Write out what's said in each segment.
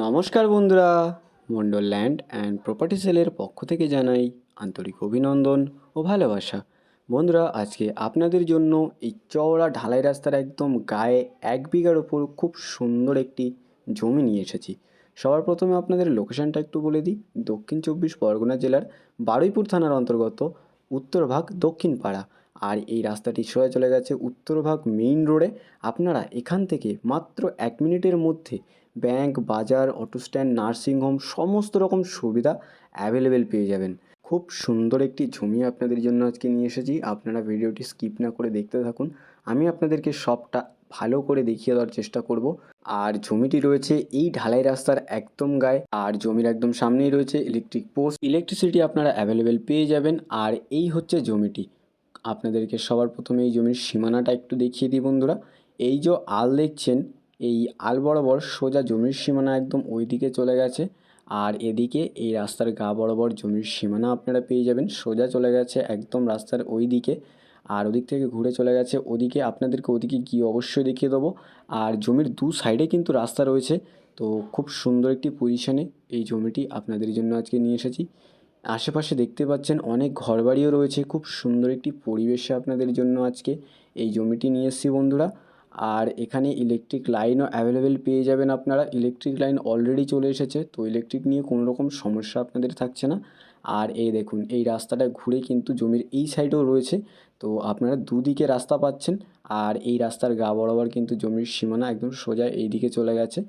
নমস্কার বন্ধুরা, Mondal land and property সেলের পক্ষ থেকে জানাই আন্তরিক অভিনন্দন ও ভালোবাসা। বন্ধুরা, আজকে আপনাদের জন্য এই চওড়া ঢালাই রাস্তার একদম গায়ে এক বিঘার ওপর খুব সুন্দর একটি জমি নিয়ে এসেছি। সবার প্রথমে আপনাদের লোকেশনটা একটু বলে দিই। দক্ষিণ চব্বিশ পরগনা জেলার বারুইপুর থানার অন্তর্গত উত্তরভাগ দক্ষিণ পাড়া। আর এই রাস্তাটি সোজা চলে গেছে উত্তরভাগ মেইন রোডে। আপনারা এখান থেকে মাত্র এক মিনিটের মধ্যে ব্যাংক, বাজার, অটো স্ট্যান্ড নার্সিংহোম সমস্ত রকম সুবিধা অ্যাভেলেবেল পেয়ে যাবেন। খুব সুন্দর একটি জমি আপনাদের জন্য আজকে নিয়ে এসেছি। আপনারা ভিডিওটি স্কিপ না করে দেখতে থাকুন। আমি আপনাদেরকে সবটা ভালো করে দেখিয়ে দেওয়ার চেষ্টা করব। আর জমিটি রয়েছে এই ঢালাই রাস্তার একদম গায়ে। আর জমির একদম সামনেই রয়েছে ইলেকট্রিক পোস্ট ইলেকট্রিসিটি আপনারা অ্যাভেলেবেল পেয়ে যাবেন। আর এই হচ্ছে জমিটি। আপনাদেরকে সবার প্রথমে এই জমির সীমানাটা একটু দেখিয়ে দিই বন্ধুরা। এই যে আল দেখছেন এই আল বরাবর সোজা জমির সীমানা একদম ওই দিকে চলে গেছে। আর এদিকে এই রাস্তার গা বরাবর জমির সীমানা আপনারা পেয়ে যাবেন। সোজা চলে গেছে একদম রাস্তার ওই দিকে আর ওদিক থেকে ঘুরে চলে গেছে। ওদিকে আপনাদেরকে ওদিকে গিয়ে অবশ্যই দেখিয়ে দেবো। আর জমির দু সাইডে কিন্তু রাস্তা রয়েছে। তো খুব সুন্দর একটি পজিশনে এই জমিটি আপনাদের জন্য আজকে নিয়ে এসেছি। আশেপাশে দেখতে পাচ্ছেন অনেক ঘরবাড়িও রয়েছে। খুব সুন্দর একটি পরিবেশে আপনাদের জন্য আজকে এই জমিটি নিয়ে এসেছি বন্ধুরা। আর এখানে ইলেকট্রিক লাইনও অ্যাভেলেবেল পেয়ে যাবেন আপনারা। ইলেকট্রিক লাইন অলরেডি চলে এসেছে, তো ইলেকট্রিক নিয়ে কোনো রকম সমস্যা আপনাদের থাকছে না। আর এই দেখুন, এই রাস্তাটা ঘুরে কিন্তু জমির এই সাইডেও রয়েছে, তো আপনারা দুদিকে রাস্তা পাচ্ছেন। আর এই রাস্তার গা বরাবর কিন্তু জমির সীমানা একদম সোজা এই দিকে চলে গেছে।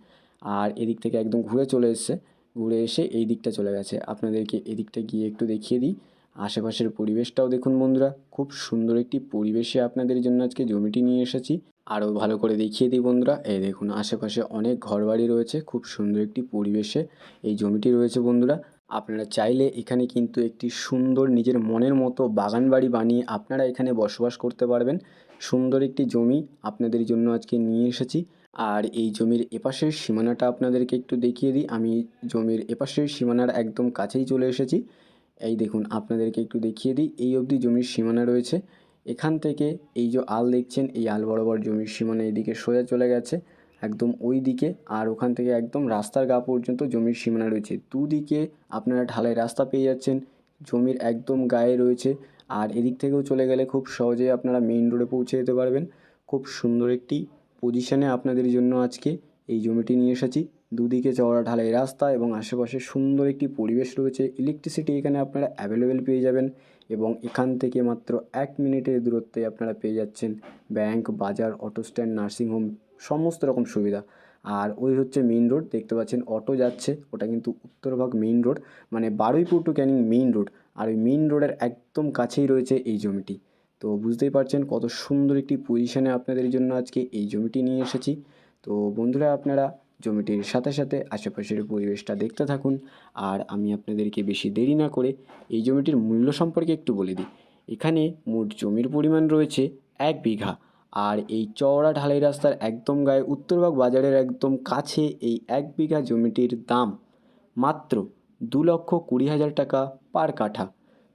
আর এদিক থেকে একদম ঘুরে চলে এসছে, ঘুরে এসে এই দিকটা চলে গেছে। আপনাদেরকে এদিকটা গিয়ে একটু দেখিয়ে দিই। আশেপাশের পরিবেশটাও দেখুন বন্ধুরা, খুব সুন্দর একটি পরিবেশে আপনাদের জন্য আজকে জমিটি নিয়ে এসেছি। আরও ভালো করে দেখিয়ে দিই বন্ধুরা। এই দেখুন, আশেপাশে অনেক ঘরবাড়ি রয়েছে, খুব সুন্দর একটি পরিবেশে এই জমিটি রয়েছে বন্ধুরা। আপনারা চাইলে এখানে কিন্তু একটি সুন্দর নিজের মনের মতো বাগান বাড়ি বানিয়ে আপনারা এখানে বসবাস করতে পারবেন। সুন্দর একটি জমি আপনাদের জন্য আজকে নিয়ে এসেছি। আর এই জমির এপাশের সীমানাটা আপনাদেরকে একটু দেখিয়ে দিই। আমি জমির এপাশের সীমানার একদম কাছেই চলে এসেছি। এই দেখুন, আপনাদেরকে একটু দেখিয়ে দিই। এই অবধি জমির সীমানা রয়েছে। এখান থেকে এই যে আল দেখছেন, এই আল বরাবর জমির সীমানা এদিকে সোজা চলে গেছে, একদম ওই দিকে আর ওখান থেকে একদম রাস্তার গা পর্যন্ত জমির সীমানা রয়েছে। দুদিকে আপনারা ঢালাই রাস্তা পেয়ে যাচ্ছেন, জমির একদম গায়ে রয়েছে, আর এদিক থেকেও চলে গেলে খুব সহজেই আপনারা মেইন রোডে পৌঁছে যেতে পারবেন। খুব সুন্দর একটি পজিশনে আপনাদের জন্য আজকে এই জমিটি নিয়ে এসেছি। দুদিকে চওড়া ঢালাই রাস্তা এবং আশেপাশে সুন্দর একটি পরিবেশ রয়েছে। ইলেকট্রিসিটি এখানে আপনারা অ্যাভেলেবেল পেয়ে যাবেন এবং এখান থেকে মাত্র এক মিনিটের দূরত্বে আপনারা পেয়ে যাচ্ছেন ব্যাংক বাজার অটো স্ট্যান্ড নার্সিংহোম সমস্ত রকম সুবিধা। আর ওই হচ্ছে মেইন রোড দেখতে পাচ্ছেন অটো যাচ্ছে, ওটা কিন্তু উত্তরভাগ মেইন রোড মানে Baruipur to Canning main road আর ওই মেইন রোডের একদম কাছেই রয়েছে এই জমিটি। তো বুঝতেই পারছেন কত সুন্দর একটি পজিশনে আপনাদের জন্য আজকে এই জমিটি নিয়ে এসেছি। তো বন্ধুরা, আপনারা জমিটির সাথে সাথে আশেপাশের পরিবেশটা দেখতে থাকুন। আর আমি আপনাদেরকে বেশি দেরি না করে এই জমিটির মূল্য সম্পর্কে একটু বলে দিই। এখানে মোট জমির পরিমাণ রয়েছে এক বিঘা। আর এই চওড়া ঢালাই রাস্তার একদম গায়ে উত্তরবাগ বাজারের একদম কাছে এই এক বিঘা জমিটির দাম মাত্র দু লক্ষ কুড়ি হাজার টাকা পার কাঠা।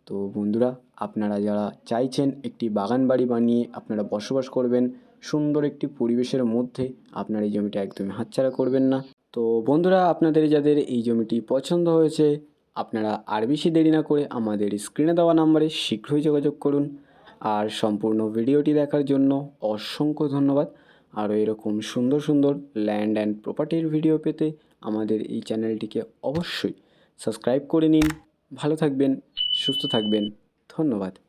তো বন্ধুরা, আপনারা যারা চাইছেন একটি বাগান বাড়ি বানিয়ে আপনারা বসবাস করবেন সুন্দর একটি পরিবেশের মধ্যে আপনার এই জমিটা একদমই হাতছাড়া করবেন না। তো বন্ধুরা, আপনাদের যাদের এই জমিটি পছন্দ হয়েছে, আপনারা আর বেশি দেরি না করে আমাদের স্ক্রিনে দেওয়া নাম্বারে শীঘ্রই যোগাযোগ করুন। আর সম্পূর্ণ ভিডিওটি দেখার জন্য অসংখ্য ধন্যবাদ। আরও এরকম সুন্দর সুন্দর ল্যান্ড অ্যান্ড প্রপার্টির ভিডিও পেতে আমাদের এই চ্যানেলটিকে অবশ্যই সাবস্ক্রাইব করে নিন। ভালো থাকবেন, সুস্থ থাকবেন। ধন্যবাদ।